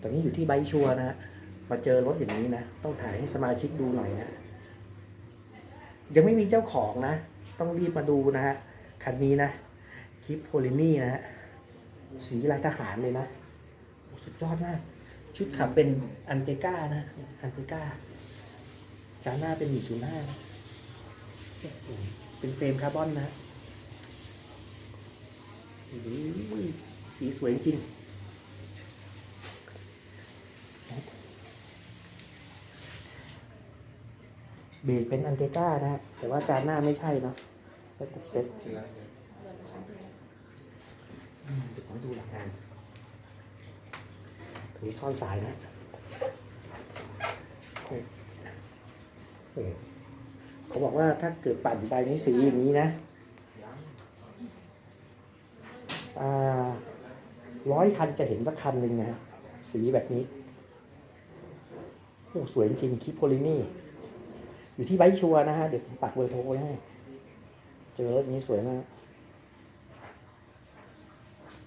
ตอนนี้อยู่ที่ไบชัวนะฮะมาเจอรถอย่างนี้นะ ต้องถ่ายให้สมาชิกดูหน่อยนะ ยังไม่มีเจ้าของนะ ต้องรีบมาดูนะฮะ คันนี้นะ คลิปโพลินี่นะฮะ สีลายทหารเลยนะ สุดยอดมาก ชุดขับเป็นอันเตก้านะ อันเตก้า จานหน้าเป็น105นะโอ้โหเป็นเฟรมคาร์บอนนะสีสวยจริง เบรกเป็นอันเตก้านะฮะแต่ว่าจานหน้าไม่ใช่เนาะเซ็ตเซ็ตเดี๋ยวผมดูหลังงานตรงนี้ซ่อนสายนะเขาบอกว่าถ้าเกิดปั่นไปในสีอย่างนี้นะร้อยคันจะเห็นสักคันหนึ่งนะ สีแบบนี้ โอ้ สวยจริงคลิปโพลินี่ อยู่ที่ไบชัวนะฮะ เดี๋ยวผมปักเบอร์โทรไว้ให้ เจอรถอย่างนี้สวยมาก